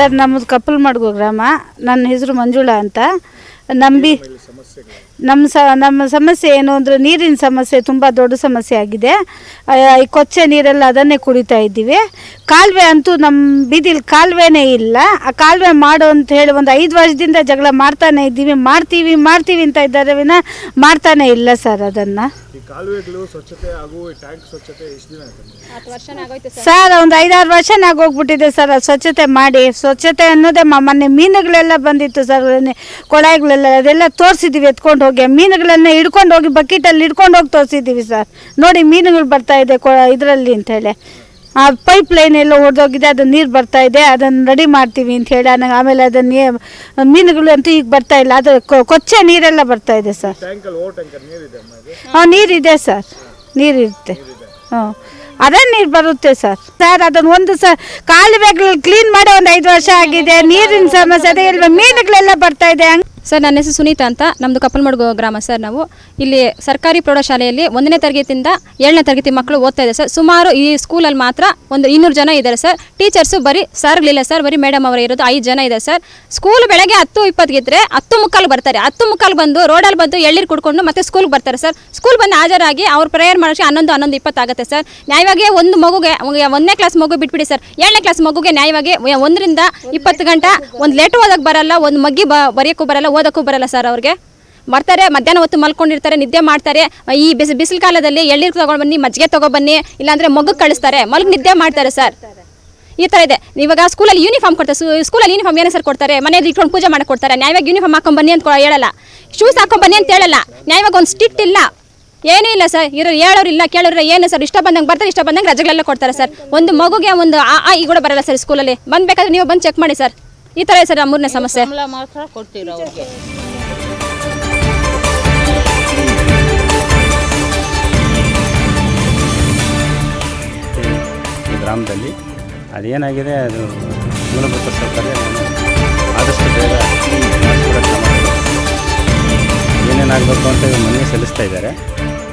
Sir ನಮ್ಮದು ಕಪ್ಪಲ್ ಮಡ್ಗು ಗ್ರಾಮ. ನನ್ನ ಹೆಸರು ಮಂಜುಳಾ ಅಂತ. ನಂಬಿ ನಮ್ಮ ಸ ನಮ್ಮ ಸಮಸ್ಯೆ ಏನು ಅಂದರೆ ನೀರಿನ ಸಮಸ್ಯೆ ತುಂಬ ದೊಡ್ಡ ಸಮಸ್ಯೆ ಆಗಿದೆ. ಈ ಕೊಚ್ಚೆ ನೀರೆಲ್ಲ ಅದನ್ನೇ ಕುಡಿತಾ ಇದ್ದೀವಿ. ಕಾಲುವೆ ಅಂತೂ ನಮ್ಮ ಬೀದಿಲಿ ಕಾಲುವೆನೇ ಇಲ್ಲ. ಆ ಕಾಲುವೆ ಮಾಡು ಅಂತ ಹೇಳಿ ಒಂದು ಐದು ವರ್ಷದಿಂದ ಜಗಳ ಮಾಡ್ತಾನೆ ಇದ್ದೀವಿ. ಮಾಡ್ತೀವಿ ಮಾಡ್ತೀವಿ ಅಂತ ಇದ್ದಾರೆ ವಿನ ಮಾಡ್ತಾನೆ ಇಲ್ಲ ಸರ್ ಅದನ್ನು. ಈ ಕಾಲುವೆಗಳು ಸ್ವಚ್ಛತೆ ಹಾಗೂ ಟ್ಯಾಂಕ್ ಸ್ವಚ್ಛತೆ ಎಷ್ಟು ದಿನ ಆಯ್ತು? ಸರ್. ಒಂದು ಐದಾರು ವರ್ಷನಾಗ ಹೋಗ್ಬಿಟ್ಟಿದೆ ಸರ್ ಸ್ವಚ್ಛತೆ ಮಾಡಿ. ಸ್ವಚ್ಛತೆ ಅನ್ನೋದೇ ಮ- ಮೊನ್ನೆ ಮೀನುಗಳೆಲ್ಲ ಬಂದಿತ್ತು ಸರ್ ನೆ- ಕೊಳಾಯಿಗಳೆಲ್ಲ ಅದೆಲ್ಲ ತೋರಿಸಿದ್ದೀವಿ ಎತ್ಕೊಂಡು ಹೋಗಿ. ಮೀನುಗಳನ್ನ ಹಿಡ್ಕೊಂಡು ಹೋಗಿ ಬಕೆಟಲ್ಲಿ ಹಿಡ್ಕೊಂಡು ಹೋಗಿ ತೋರಿಸಿದ್ದೀವಿ ಸರ್. ನೋಡಿ ಮೀನುಗಳು ಬರ್ತಾ ಇದೆ ಕೊ ಇದರಲ್ಲಿ ಅಂತೇಳಿ ಆ ಪೈಪ್ ಲೈನ್ ಎಲ್ಲ ಹೊಡೆದೋಗಿದೆ ಅದು ನೀರು ಬರ್ತಾ ಇದೆ ಅದನ್ನು ರೆಡಿ ಮಾಡ್ತೀವಿ ಅಂತ ಹೇಳಿ. ಆನ- ಆಮೇಲೆ ಅದನ್ನು ಮೀನುಗಳು ಅಂತೂ ಈಗ ಬರ್ತಾ ಇಲ್ಲ. ಅದು ಕೊಚ್ಚೆ ನೀರೆಲ್ಲ ಬರ್ತಾ ಇದೆ ಸರ್. ಹಾಂ ನೀರಿದೆ ಸರ್. ನೀರಿರುತ್ತೆ. ಹ್ಞೂ ಅದೇ ನೀರು ಬರುತ್ತೆ ಸರ್. ಸರ್ ಅದನ್ನು ಒಂದು ಸ ಕಾಲುವೆಗಳು ಕ್ಲೀನ್ ಮಾಡಿ ಒಂದು ಐದು ವರ್ಷ ಆಗಿದೆ. ನೀರಿನ ಸಮಸ್ಯೆ ಅದೇ ಇಲ್ವಾ ಮೀನುಗಳೆಲ್ಲ ಬರ್ತಾ ಇದೆ. ಹಂಗ್ ಸರ್, ನನ್ನ ಹೆಸರು ಸುನೀತಾ ಅಂತ. ನಮ್ಮದು ಕಪ್ಪಲ್ಮಡ್ಗು ಗ್ರಾಮ ಸರ್ ನಾವು. ಇಲ್ಲಿ ಸರ್ಕಾರಿ ಪ್ರೌಢಶಾಲೆಯಲ್ಲಿ ಒಂದನೇ ತರಗತಿಯಿಂದ ಏಳನೇ ತರಗತಿ ಮಕ್ಕಳು ಓದ್ತಾ ಇದೆ ಸರ್. ಸುಮಾರು ಈ ಸ್ಕೂಲಲ್ಲಿ ಮಾತ್ರ ಒಂದು ಇನ್ನೂರು ಜನ ಇದ್ದಾರೆ ಸರ್. ಟೀಚರ್ಸು ಬರೀ ಸರ್ಗಳಿಲ್ಲ ಸರ್. ಬರೀ ಮೇಡಮ್ ಅವರೇ ಇರೋದು ಐದು ಜನ ಇದೆ ಸರ್. ಸ್ಕೂಲ್ ಬೆಳಗ್ಗೆ ಹತ್ತು ಇಪ್ಪತ್ತಿಗಿದ್ರೆ ಹತ್ತು ಮುಕ್ಕಾಲು ಬರ್ತಾರೆ. ಹತ್ತು ಮುಕ್ಕಾಲು ಬಂದು ರೋಡಲ್ಲಿ ಬಂದು ಎಳ್ಳೀರು ಕುಡ್ಕೊಂಡು ಮತ್ತೆ ಸ್ಕೂಲ್ಗೆ ಬರ್ತಾರೆ ಸರ್. ಸ್ಕೂಲ್ ಬಂದು ಹಾಜರಾಗಿ ಅವ್ರು ಪ್ರೇಯರ್ ಮಾಡೋಕ್ಕೆ ಹನ್ನೊಂದು ಹನ್ನೊಂದು ಇಪ್ಪತ್ತಾಗುತ್ತೆ ಸರ್. ನ್ಯಾಯವಾಗಿ ಒಂದು ಮಗುಗೆ, ಒಂದು- ಒಂದನೇ ಕ್ಲಾಸ್ ಮಗು ಬಿಟ್ಬಿಡಿ ಸರ್. ಏಳನೇ ಕ್ಲಾಸ್ ಮಗುಗೆ ನ್ಯಾಯವಾಗಿ ಒಂದರಿಂದ ಇಪ್ಪತ್ತು ಗಂಟೆ, ಒಂದು ಲೇಟ್ ಓದಕ್ಕೆ ಬರಲ್ಲ, ಒಂದು ಮಗ್ಗಿ ಬರೆಯೋಕ್ಕೂ ಬರಲ್ಲ ಓದೋಕ್ಕೂ ಬರಲ್ಲ ಸರ್ ಅವ್ರಿಗೆ. ಬರ್ತಾರೆ ಮಧ್ಯಾಹ್ನ ಹೊತ್ತು ಮಲ್ಕೊಂಡಿರ್ತಾರೆ, ನಿದ್ದೆ ಮಾಡ್ತಾರೆ. ಈ ಬಿಸಿ, ಬಿಸಿಲು ಕಾಲದಲ್ಲಿ ಎಳ್ಳೀರು ಬನ್ನಿ, ಮಜ್ಜಿಗೆ ತಗೊಬನ್ನಿ ಇಲ್ಲಾಂದರೆ ಮಗು ಕಳಿಸ್ತಾರೆ. ಮಲಗಿ ನಿದ್ದೆ ಮಾಡ್ತಾರೆ ಸರ್. ಈ ಥರ ಇದೆ. ಇವಾಗ ಸ್ಕೂಲಲ್ಲಿ ಯೂನಿಫಾರ್ಮ್ ಕೊಡ್ತಾರೆ ಸ್ಕೂಲಲ್ಲಿ ಯೂನಿಫಾರ್ಮ್ ಏನೇ ಸರ್ ಕೊಡ್ತಾರೆ, ಮನೆಯಲ್ಲಿ ಇಟ್ಕೊಂಡು ಪೂಜೆ ಮಾಡಿಕೊಡ್ತಾರೆ ಕೊಡ್ತಾರೆ. ನ್ಯಾಯವಾಗಿ ಯೂನಿಫಾರ್ಮ್ ಹಾಕೊಂಡ್ಬನ್ನಿ ಅಂತ ಹೇಳಲ್ಲ. ಶೂಸ್ ಹಾಕೊಂಡ್ಬನ್ನಿ ಅಂತ ಹೇಳಲ್ಲ. ನ್ಯಾಯವಾಗಿ ಒಂದು ಸ್ಟಿಟ್ ಇಲ್ಲ. ಏನೂ ಇಲ್ಲ ಸರ್. ಇರೋ ಹೇಳೋರು ಇಲ್ಲ, ಕೇಳೋರು ಏನು ಸರ್? ಇಷ್ಟ ಬಂದಂಗೆ ಬರ್ತಾರೆ, ಇಷ್ಟ ಬಂದಂಗೆ ರಜೆಗಳೆಲ್ಲ ಕೊಡ್ತಾರೆ ಸರ್. ಒಂದು ಮಗುಗೆ ಒಂದು ಆ ಆ, ಈ ಕೂಡ ಬರಲ್ಲ ಸರ್ ಸ್ಕೂಲಲ್ಲಿ. ಬಂದಬೇಕಾದ್ರೆ ನೀವು ಬಂದು ಚೆಕ್ ಮಾಡಿ ಸರ್. ಈ ಥರ ಇದೆ ಸರ್ ಮೂರನೇ ಸಮಸ್ಯೆ. ಸಂಬಳ ಮಾತ್ರ ಕೊಡ್ತೀರ ಅವ್ರಿಗೆ? ಈ ಗ್ರಾಮದಲ್ಲಿ ಅದೇನಾಗಿದೆ ಅದು ಮೂಲಭೂತ ಸೌಕರ್ಯ ಆದಷ್ಟು ಬೇಗ ಏನೇನಾಗಬೇಕು ಅಂತ ಮನವಿ ಸಲ್ಲಿಸ್ತಾ ಇದ್ದಾರೆ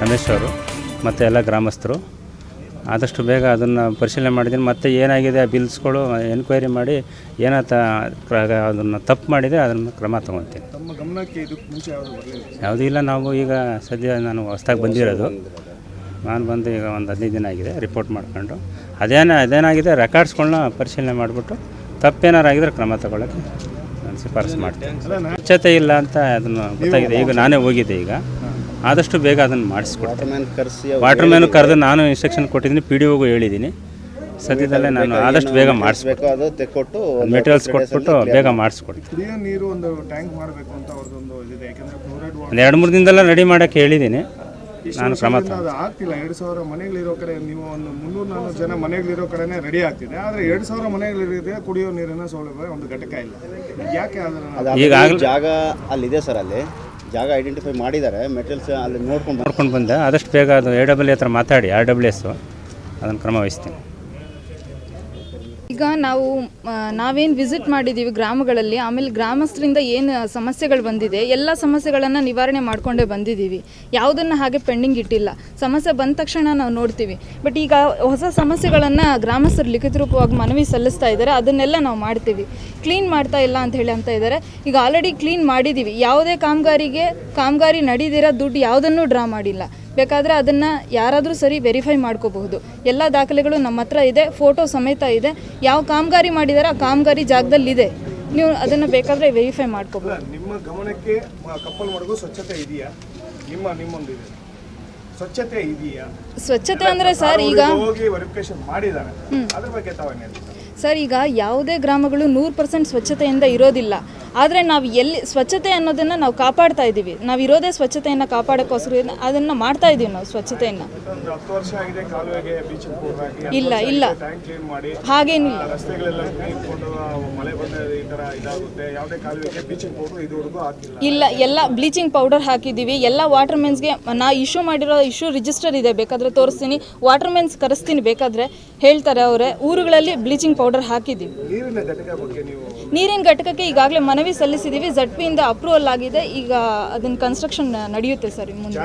ರಮೇಶ್ ಅವರು ಮತ್ತು ಎಲ್ಲ ಗ್ರಾಮಸ್ಥರು. ಆದಷ್ಟು ಬೇಗ ಅದನ್ನು ಪರಿಶೀಲನೆ ಮಾಡಿದ್ದೀನಿ. ಮತ್ತೆ ಏನಾಗಿದೆ ಆ ಬಿಲ್ಸ್ಗಳು ಎನ್ಕ್ವೈರಿ ಮಾಡಿ ಏನಾತ ಅದನ್ನು ತಪ್ಪು ಮಾಡಿದೆ ಅದನ್ನು ಕ್ರಮ ತೊಗೊತೀನಿ ತಮ್ಮ ಗಮನಕ್ಕೆ ಇದಕ್ಕೆ ಮುಂಚೆ ಯಾವುದು ಬರಲಿಲ್ಲ? ಯಾವುದೂ ಇಲ್ಲ. ನಾವು ಈಗ ಸದ್ಯ ನಾನು ಹೊಸ್ದಾಗಿ ಬಂದಿರೋದು. ನಾನು ಬಂದು ಈಗ ಒಂದು ಹದಿನೈದು ದಿನ ಆಗಿದೆ ರಿಪೋರ್ಟ್ ಮಾಡ್ಕೊಂಡು. ಅದೇನ ಅದೇನಾಗಿದೆ ರೆಕಾರ್ಡ್ಸ್ಗಳನ್ನ ಪರಿಶೀಲನೆ ಮಾಡಿಬಿಟ್ಟು ತಪ್ಪೇನಾರಾಗಿದ್ರೆ ಕ್ರಮ ತಗೊಳ್ಳೋಕ್ಕೆ ನಾನು ಶಿಫಾರಸು ಮಾಡ್ತೀನಿ. ಸ್ವಚ್ಛತೆ ಇಲ್ಲ ಅಂತ ಅದನ್ನು ಗೊತ್ತಾಗಿದೆ. ಈಗ ನಾನೇ ಹೋಗಿದ್ದೆ ಈಗ. ಆದಷ್ಟು ಬೇಗ ಅದನ್ನು ಮಾಡಿಸ್ಕೊಡ್ತೀನಿ. ವಾಟರ್ ಮ್ಯಾನ್ ಕರೆದು ನಾನು ಇನ್ಸ್ಟ್ರಕ್ಷನ್ ಕೊಟ್ಟಿದ್ದೀನಿ ಪಿ ಡಿ ಒಗೂ ಹೇಳಿದ್ದೀನಿ. ಸದ್ಯದಲ್ಲೇ ನಾನು ಆದಷ್ಟು ಬೇಗ ಮಾಡಿಸ್ಬೇಕು ಅದು ತೆಕ್ಕೊಟ್ಟು ಮೆಟೀರಿಯಲ್ಸ್ ಕೊಟ್ಬಿಟ್ಟು ಬೇಗ ಮಾಡಿಸ್ಕೊಡ್ತೀನಿ ಕುಡಿಯೋ ನೀರು ಒಂದು ಟ್ಯಾಂಕ್ ಮಾಡಬೇಕು ಅಂತ ಅವ್ರದ್ದೊಂದು ಇದಿದೆ ಯಾಕಂದ್ರೆ ಫ್ಲೋರೈಡ್ ಒಂದು ಎರಡು ಮೂರು ದಿನದಲ್ಲ ರೆಡಿ ಮಾಡೋಕ್ಕೆ ಹೇಳಿದ್ದೀನಿ. ನಾನು ಕ್ರಮ ಅದು ಆಗ್ತಿಲ್ಲ ಎರಡು ಸಾವಿರ ಮನೆಗಳಿರೋ ಕಡೆ ನೀವು ಒಂದು ಮುನ್ನೂರು ನಾಲ್ಕು ಜನ ಮನೆಗಳಿರೋ ಕಡೆನೇ ರೆಡಿ ಆಗ್ತಿದೆ ಆದರೆ ಎರಡು ಸಾವಿರ ಮನೆಗಳಿರಿದೆ ಕುಡಿಯೋ ನೀರಿನ ಸೌಲಭ್ಯ ಒಂದು ಘಟಕ ಇಲ್ಲ. ಯಾಕೆ ಅದನ್ನು ಈಗಾಗಲೇ ಜಾಗ ಅಲ್ಲಿದೆ ಸರ್ ಅಲ್ಲಿ. ಜಾಗ ಐಡೆಂಟಿಫೈ ಮಾಡಿದ್ದಾರೆ ಮೆಟೀರಿಯಲ್ಸ್ ಅಲ್ಲಿ ನೋಡ್ಕೊಂಡು ನೋಡ್ಕೊಂಡು ಬಂದೆ. ಆದಷ್ಟು ಬೇಗ ಅದು ಎ ಡಬ್ಲ್ಯೂ ಹತ್ರ ಮಾತಾಡಿ ಆರ್ ಡಬ್ಲ್ಯೂ ಎಸ್ಸು ಅದನ್ನು ಕ್ರಮ ವಹಿಸ್ತೀನಿ ಈಗ ನಾವು ನಾವೇನು ವಿಸಿಟ್ ಮಾಡಿದ್ದೀವಿ ಗ್ರಾಮಗಳಲ್ಲಿ, ಆಮೇಲೆ ಗ್ರಾಮಸ್ಥರಿಂದ ಏನು ಸಮಸ್ಯೆಗಳು ಬಂದಿದೆ, ಎಲ್ಲ ಸಮಸ್ಯೆಗಳನ್ನು ನಿವಾರಣೆ ಮಾಡಿಕೊಂಡೇ ಬಂದಿದ್ದೀವಿ ಯಾವುದನ್ನು ಹಾಗೆ ಪೆಂಡಿಂಗ್ ಇಟ್ಟಿಲ್ಲ. ಸಮಸ್ಯೆ ಬಂದ ತಕ್ಷಣ ನಾವು ನೋಡ್ತೀವಿ. ಬಟ್ ಈಗ ಹೊಸ ಸಮಸ್ಯೆಗಳನ್ನು ಗ್ರಾಮಸ್ಥರು ಲಿಖಿತ ರೂಪವಾಗಿ ಮನವಿ ಸಲ್ಲಿಸ್ತಾ ಇದ್ದಾರೆ, ಅದನ್ನೆಲ್ಲ ನಾವು ಮಾಡ್ತೀವಿ. ಕ್ಲೀನ್ ಮಾಡ್ತಾ ಇಲ್ಲ ಅಂತ ಹೇಳಿ ಅಂತ ಇದ್ದಾರೆ. ಈಗ ಆಲ್ರೆಡಿ ಕ್ಲೀನ್ ಮಾಡಿದ್ದೀವಿ ಯಾವುದೇ ಕಾಮಗಾರಿಗೆ, ಕಾಮಗಾರಿ ನಡೀದಿರೋ ದುಡ್ಡು ಯಾವುದನ್ನು ಡ್ರಾ ಮಾಡಿಲ್ಲ. ಬೇಕಾದರೆ ಅದನ್ನು ಯಾರಾದರೂ ಸರಿ ವೆರಿಫೈ ಮಾಡ್ಕೋಬಹುದು. ಎಲ್ಲ ದಾಖಲೆಗಳು ನಮ್ಮ ಹತ್ರ ಇದೆ ಫೋಟೋ ಸಮೇತ ಇದೆ. ಯಾವ ಕಾಮಗಾರಿ ಮಾಡಿದಾರೆ ಆ ಕಾಮಗಾರಿ ಜಾಗದಲ್ಲಿದೆ. ನೀವು ಅದನ್ನು ಬೇಕಾದರೆ ವೆರಿಫೈ ಮಾಡ್ಕೋಬಹುದು. ನಿಮ್ಮ ಗಮನಕ್ಕೆ ಕಪ್ಪಲ್ ಮಡಗು ಸ್ವಚ್ಛತೆ ಇದೆಯಾ? ನಿಮ್ಮ ನಿಮ್ಮೊಂದಿದೆ ಸ್ವಚ್ಛತೆ ಇದೆಯಾ? ಸ್ವಚ್ಛತೆ ಅಂದರೆ ಸರ್ ಈಗ ಹೋಗಿ ವೆರಿಫಿಕೇಶನ್ ಮಾಡಿದ್ದಾರೆ. ಅದ್ರ ಬಗ್ಗೆ ತಾವೇನು ಸರ್ ಈಗ ಯಾವುದೇ ಗ್ರಾಮಗಳು ನೂರು ಪರ್ಸೆಂಟ್ ಸ್ವಚ್ಛತೆಯಿಂದ ಇರೋದಿಲ್ಲ. ಆದರೆ ನಾವು ಎಲ್ಲಿ ಸ್ವಚ್ಛತೆ ಅನ್ನೋದನ್ನು ನಾವು ಕಾಪಾಡ್ತಾ ಇದ್ದೀವಿ ನಾವು ಇರೋದೇ ಸ್ವಚ್ಛತೆಯನ್ನು ಕಾಪಾಡೋಕ್ಕೋಸ್ಕರ ಅದನ್ನು ಮಾಡ್ತಾ ಇದ್ದೀವಿ ನಾವು ಸ್ವಚ್ಛತೆಯನ್ನು. ಇಲ್ಲ ಇಲ್ಲ. ಹಾಗೇನಿಲ್ಲ. ಇಲ್ಲ ಎಲ್ಲ ಬ್ಲೀಚಿಂಗ್ ಪೌಡರ್ ಹಾಕಿದ್ದೀವಿ ಎಲ್ಲ ವಾಟರ್ ಮೆನ್ಸ್ಗೆ ನಾ ಇಶ್ಯೂ ಮಾಡಿರೋ ಇಶ್ಯೂ ರಿಜಿಸ್ಟರ್ ಇದೆ. ಬೇಕಾದರೆ ತೋರಿಸ್ತೀನಿ. ವಾಟರ್ ಮೆನ್ಸ್ ಕರೆಸ್ತೀನಿ. ಬೇಕಾದರೆ ಹೇಳ್ತಾರೆ ಅವರೇ. ಊರುಗಳಲ್ಲಿ ಬ್ಲೀಚಿಂಗ್ ಪೌಡರ್ ಹಾಕಿದ್ದೀವಿ ನೀರಿನ ಘಟಕಕ್ಕೆ ಈಗಾಗಲೇ ಮನವಿ ಸಲ್ಲಿಸಿದ್ದೀವಿ ಝಟ್ ಪಿಯಿಂದ ಅಪ್ರೂವಲ್ ಆಗಿದೆ. ಈಗ ಅದನ್ನ ಕನ್ಸ್ಟ್ರಕ್ಷನ್ ನಡೆಯುತ್ತೆ ಸರ್ ಮುಂದೆ.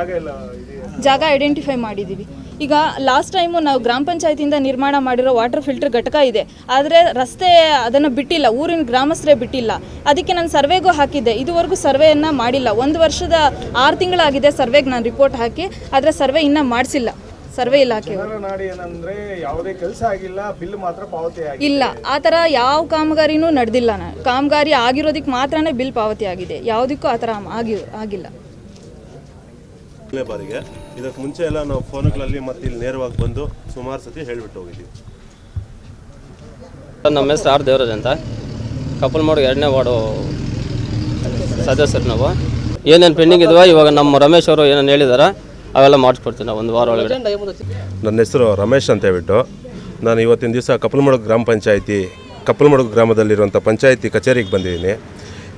ಜಾಗ ಐಡೆಂಟಿಫೈ ಮಾಡಿದ್ದೀವಿ ಈಗ ಲಾಸ್ಟ್ ಟೈಮು ನಾವು ಗ್ರಾಮ ಪಂಚಾಯತಿಯಿಂದ ನಿರ್ಮಾಣ ಮಾಡಿರೋ ವಾಟರ್ ಫಿಲ್ಟರ್ ಘಟಕ ಇದೆ. ಆದರೆ ರಸ್ತೆ ಅದನ್ನು ಬಿಟ್ಟಿಲ್ಲ ಊರಿನ ಗ್ರಾಮಸ್ಥರೇ ಬಿಟ್ಟಿಲ್ಲ. ಅದಕ್ಕೆ ನಾನು ಸರ್ವೆಗೂ ಹಾಕಿದ್ದೆ. ಇದುವರೆಗೂ ಸರ್ವೆಯನ್ನು ಮಾಡಿಲ್ಲ. ಒಂದು ವರ್ಷದ ಆರು ತಿಂಗಳಾಗಿದೆ ಸರ್ವೆಗೆ ನಾನು ರಿಪೋರ್ಟ್ ಹಾಕಿ. ಆದರೆ ಸರ್ವೆ ಇನ್ನೂ ಮಾಡಿಸಿಲ್ಲ. ಸರ್ವೆ ಇಲಾಖೆ ನಾಡಿ ಏನಂದ್ರೆ ಯಾವುದೇ ಕೆಲಸ ಆಗಿಲ್ಲ ಬಿಲ್ ಮಾತ್ರ ಪಾವತಿ ಆಗಿದೆ. ಇಲ್ಲ ಆ ಥರ ಯಾವ ಕಾಮಗಾರಿನೂ ನಡೆದಿಲ್ಲ. ಕಾಮಗಾರಿ ಆಗಿರೋದಕ್ಕೆ ಮಾತ್ರನೇ ಬಿಲ್ ಪಾವತಿ ಆಗಿದೆ. ಯಾವುದಕ್ಕೂ ಆ ಥರ ಆಗಿ ಆಗಿಲ್ಲ. ಬಾರಿಗೆ ಇದಕ್ಕೆ ಮುಂಚೆ ಎಲ್ಲ ನಾವು ಫೋನ್ಗಳಲ್ಲಿ ಮತ್ತೆ ಇಲ್ಲಿ ನೇರವಾಗಿ ಬಂದು ಸುಮಾರು ಸತಿ ಹೇಳ್ಬಿಟ್ಟು ಹೋಗಿದ್ದೀವಿ. ಸರ್ ನಮ್ಮ ಹೆಸರು ಆರ್ ದೇವರಾಜ್ ಅಂತ. ಕಪಲ್ ಮಾಡೋ ಎರಡನೇ ವಾರ್ಡು ಸದಸ್ಯರು ನಾವು. ಏನೇನು ಪೆಂಡಿಂಗ್ ಇದ್ವಾ ಇವಾಗ ನಮ್ಮ ರಮೇಶ್ ಅವರು ಏನೇನು ಹೇಳಿದಾರೆ ಅವೆಲ್ಲ ಮಾಡಿಸ್ಕೊಡ್ತೀವಿ ನಾವು ಒಂದು ವಾರ ಒಳಗಡೆ. ನನ್ನ ಹೆಸರು ರಮೇಶ್ ಅಂತ ಹೇಳ್ಬಿಟ್ಟು ನಾನು ಇವತ್ತಿನ ದಿವಸ ಕಪ್ಪಲಮಡುಗು ಗ್ರಾಮ ಪಂಚಾಯಿತಿ ಕಪ್ಪಲಮಡುಗು ಗ್ರಾಮದಲ್ಲಿರುವಂಥ ಪಂಚಾಯಿತಿ ಕಚೇರಿಗೆ ಬಂದಿದ್ದೀನಿ.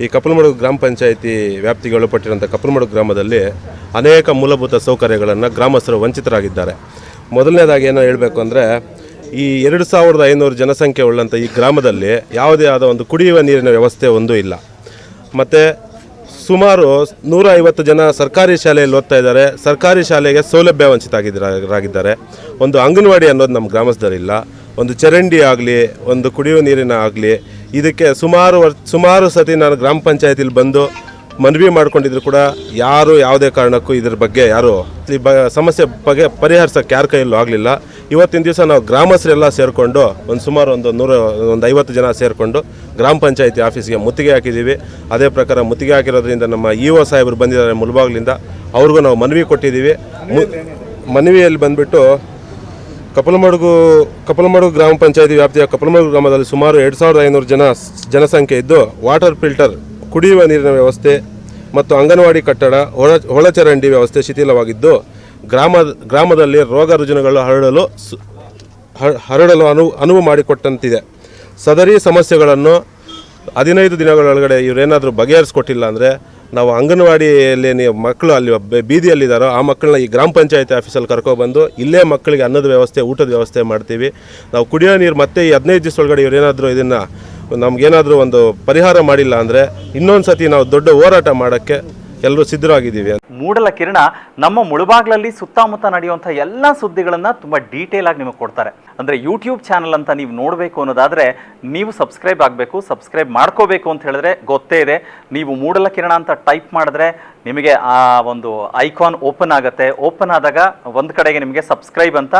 ಈ ಕಪ್ಪಲಮಡುಗು ಗ್ರಾಮ ಪಂಚಾಯಿತಿ ವ್ಯಾಪ್ತಿಗೆ ಒಳಪಟ್ಟಿರುವಂಥ ಕಪ್ಪಲಮಡುಗು ಗ್ರಾಮದಲ್ಲಿ ಅನೇಕ ಮೂಲಭೂತ ಸೌಕರ್ಯಗಳನ್ನು ಗ್ರಾಮಸ್ಥರು ವಂಚಿತರಾಗಿದ್ದಾರೆ. ಮೊದಲನೇದಾಗಿ ಏನೋ ಹೇಳಬೇಕು ಅಂದರೆ ಈ ಎರಡು ಸಾವಿರದ ಐನೂರು ಜನಸಂಖ್ಯೆ ಉಳ್ಳಂಥ ಈ ಗ್ರಾಮದಲ್ಲಿ ಯಾವುದೇ ಆದ ಒಂದು ಕುಡಿಯುವ ನೀರಿನ ವ್ಯವಸ್ಥೆ ಒಂದೂ ಇಲ್ಲ. ಮತ್ತು ಸುಮಾರು ನೂರ ಐವತ್ತು ಜನ ಸರ್ಕಾರಿ ಶಾಲೆಯಲ್ಲಿ ಓದ್ತಾ ಇದ್ದಾರೆ. ಸರ್ಕಾರಿ ಶಾಲೆಗೆ ಸೌಲಭ್ಯ ವಂಚಿತರಾಗಿದ್ದಾರೆ. ಒಂದು ಅಂಗನವಾಡಿ ಅನ್ನೋದು ನಮ್ಮ ಗ್ರಾಮಸ್ಥರಿಲ್ಲ. ಒಂದು ಚರಂಡಿ ಆಗಲಿ, ಒಂದು ಕುಡಿಯುವ ನೀರಿನ ಆಗಲಿ, ಇದಕ್ಕೆ ಸುಮಾರು ಸುಮಾರು ಸತಿ ನಾನು ಗ್ರಾಮ ಪಂಚಾಯತಿಲಿ ಬಂದು ಮನವಿ ಮಾಡ್ಕೊಂಡಿದ್ರು ಕೂಡ ಯಾರು ಯಾವುದೇ ಕಾರಣಕ್ಕೂ ಇದ್ರ ಬಗ್ಗೆ ಯಾರು ಈ ಬ, ಸಮಸ್ಯೆ ಬಗ್ಗೆ ಪರಿಹರಿಸೋಕ್ಕೆ ಯಾರ ಕೈಯಲ್ಲೂ ಆಗಲಿಲ್ಲ. ಇವತ್ತಿನ ದಿವಸ ನಾವು ಗ್ರಾಮಸ್ಥರೆಲ್ಲ ಸೇರಿಕೊಂಡು ಒಂದು ಸುಮಾರು ಒಂದು ನೂರ, ಒಂದು ಐವತ್ತು ಜನ ಸೇರಿಕೊಂಡು ಗ್ರಾಮ ಪಂಚಾಯಿತಿ ಆಫೀಸ್ಗೆ ಮುತ್ತಿಗೆ ಹಾಕಿದ್ದೀವಿ. ಅದೇ ಪ್ರಕಾರ ಮುತ್ತಿಗೆ ಹಾಕಿರೋದ್ರಿಂದ ನಮ್ಮ ಇ ಒ ಸಾಹೇಬರು ಬಂದಿದ್ದಾರೆ ಮುಲ್ಬಾಗ್ಲಿಂದ. ಅವ್ರಿಗೂ ನಾವು ಮನವಿ ಕೊಟ್ಟಿದ್ದೀವಿ. ಮನವಿಯಲ್ಲಿ ಬಂದುಬಿಟ್ಟು ಕಪಲಮಡುಗು ಕಪಲಮಡುಗು ಗ್ರಾಮ ಪಂಚಾಯತಿ ವ್ಯಾಪ್ತಿಯ ಕಪಲಮಡುಗು ಗ್ರಾಮದಲ್ಲಿ ಸುಮಾರು ಎರಡು ಸಾವಿರದ ಐನೂರು ಜನ ಜನಸಂಖ್ಯೆ ಇದ್ದು ವಾಟರ್ ಫಿಲ್ಟರ್ ಕುಡಿಯುವ ನೀರಿನ ವ್ಯವಸ್ಥೆ ಮತ್ತು ಅಂಗನವಾಡಿ ಕಟ್ಟಡ ಒಳ ಒಳಚರಂಡಿ ವ್ಯವಸ್ಥೆ ಶಿಥಿಲವಾಗಿದ್ದು, ಗ್ರಾಮ, ಗ್ರಾಮದಲ್ಲಿ ರೋಗ ರುಜಿನಗಳು ಹರಡಲು ಹರಡಲು ಅನುವು ಅನುವು ಮಾಡಿಕೊಟ್ಟಂತಿದೆ. ಸದರಿ ಸಮಸ್ಯೆಗಳನ್ನು ಹದಿನೈದು ದಿನಗಳೊಳಗಡೆ ಇವರೇನಾದರೂ ಬಗೆಹರಿಸ್ಕೊಟ್ಟಿಲ್ಲ ಅಂದರೆ ನಾವು ಅಂಗನವಾಡಿಯಲ್ಲಿ ನೀವು ಮಕ್ಕಳು ಅಲ್ಲಿ ಬೀದಿಯಲ್ಲಿದ್ದಾರೋ, ಆ ಮಕ್ಕಳನ್ನ ಈ ಗ್ರಾಮ ಪಂಚಾಯತಿ ಆಫೀಸಲ್ಲಿ ಕರ್ಕೊಬಂದು ಇಲ್ಲೇ ಮಕ್ಕಳಿಗೆ ಅನ್ನದ ವ್ಯವಸ್ಥೆ, ಊಟದ ವ್ಯವಸ್ಥೆ ಮಾಡ್ತೀವಿ. ನಾವು ಕುಡಿಯೋ ನೀರು ಮತ್ತೆ ಈ ಹದಿನೈದು ದಿವಸ ಒಳಗಡೆ ಇವರೇನಾದರೂ ಇದನ್ನು ನಮಗೇನಾದರೂ ಒಂದು ಪರಿಹಾರ ಮಾಡಿಲ್ಲ ಅಂದರೆ ಇನ್ನೊಂದು ಸತಿ ನಾವು ದೊಡ್ಡ ಹೋರಾಟ ಮಾಡೋಕ್ಕೆ ಎಲ್ಲರೂ ಸಿದ್ಧರಾಗಿದ್ದೀವಿ. ಮೂಡಲ ಕಿರಣ ನಮ್ಮ ಮುಳುಬಾಗ್ಲಲ್ಲಿ ಸುತ್ತಮುತ್ತ ನಡೆಯುವಂಥ ಎಲ್ಲ ಸುದ್ದಿಗಳನ್ನು ತುಂಬ ಡೀಟೇಲ್ ಆಗಿ ನಿಮಗೆ ಕೊಡ್ತಾರೆ. ಅಂದರೆ ಯೂಟ್ಯೂಬ್ ಚಾನಲ್ ಅಂತ ನೀವು ನೋಡಬೇಕು ಅನ್ನೋದಾದರೆ ನೀವು ಸಬ್ಸ್ಕ್ರೈಬ್ ಆಗಬೇಕು ಸಬ್ಸ್ಕ್ರೈಬ್ ಮಾಡ್ಕೋಬೇಕು ಅಂತ ಹೇಳಿದ್ರೆ ಗೊತ್ತೇ ಇದೆ. ನೀವು ಮೂಡಲ ಕಿರಣ ಅಂತ ಟೈಪ್ ಮಾಡಿದ್ರೆ ನಿಮಗೆ ಆ ಒಂದು ಐಕಾನ್ ಓಪನ್ ಆಗುತ್ತೆ. ಓಪನ್ ಆದಾಗ ಒಂದು ಕಡೆಗೆ ನಿಮಗೆ ಸಬ್ಸ್ಕ್ರೈಬ್ ಅಂತ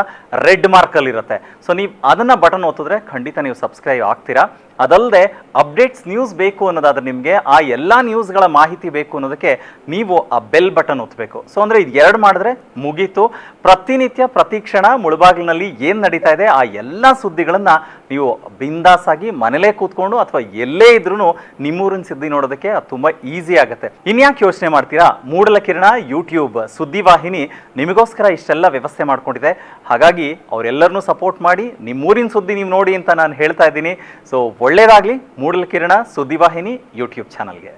ರೆಡ್ ಮಾರ್ಕಲ್ಲಿ ಇರುತ್ತೆ. ಸೊ ನೀವು ಅದನ್ನು ಬಟನ್ ಒತ್ತಿದ್ರೆ ಖಂಡಿತ ನೀವು ಸಬ್ಸ್ಕ್ರೈಬ್ ಆಗ್ತೀರಾ. ಅದಲ್ಲದೆ ಅಪ್ಡೇಟ್ಸ್ ನ್ಯೂಸ್ ಬೇಕು ಅನ್ನೋದಾದ್ರೆ ನಿಮಗೆ ಆ ಎಲ್ಲ ನ್ಯೂಸ್ಗಳ ಮಾಹಿತಿ ಬೇಕು ಅನ್ನೋದಕ್ಕೆ ನೀವು ಆ ಬೆಲ್ ಬಟನ್ ಒತ್ತಬೇಕು ಸೊ ಅಂದರೆ ಇದು ಎರಡು ಮಾಡಿದ್ರೆ ಮುಗೀತು. ಪ್ರತಿನಿತ್ಯ, ಪ್ರತಿ ಕ್ಷಣ ಮುಳುಬಾಗಿಲಿನಲ್ಲಿ ಏನು ನಡೀತಾ ಇದೆ, ಆ ಎಲ್ಲ ಸುದ್ದಿಗಳನ್ನು ನೀವು ಬಿಂದಾಸ್ ಆಗಿ ಮನೇಲೇ ಕೂತ್ಕೊಂಡು ಅಥವಾ ಎಲ್ಲೇ ಇದ್ರೂ ನಿಮ್ಮೂರಿನ ಸುದ್ದಿ ನೋಡೋದಕ್ಕೆ ಅದು ತುಂಬ ಈಸಿ ಆಗುತ್ತೆ. ಇನ್ಯಾಕೆ ಯೋಚನೆ ಮಾಡ್ತೀರಾ? ಮೂಡಲ ಕಿರಣ ಯೂಟ್ಯೂಬ್ ಸುದ್ದಿವಾಹಿನಿ ನಿಮಗೋಸ್ಕರ ಇಷ್ಟೆಲ್ಲ ವ್ಯವಸ್ಥೆ ಮಾಡ್ಕೊಂಡಿದೆ. ಹಾಗಾಗಿ ಅವರೆಲ್ಲರನ್ನೂ ಸಪೋರ್ಟ್ ಮಾಡಿ ನಿಮ್ಮೂರಿನ ಸುದ್ದಿ ನೀವು ನೋಡಿ ಅಂತ ನಾನು ಹೇಳ್ತಾ ಇದ್ದೀನಿ. ಸೊ ಒಳ್ಳೇದಾಗಲಿ, ಮೂಡಲ ಕಿರಣ ಸುದ್ದಿವಾಹಿನಿ ಯೂಟ್ಯೂಬ್ ಚಾನಲ್ಗೆ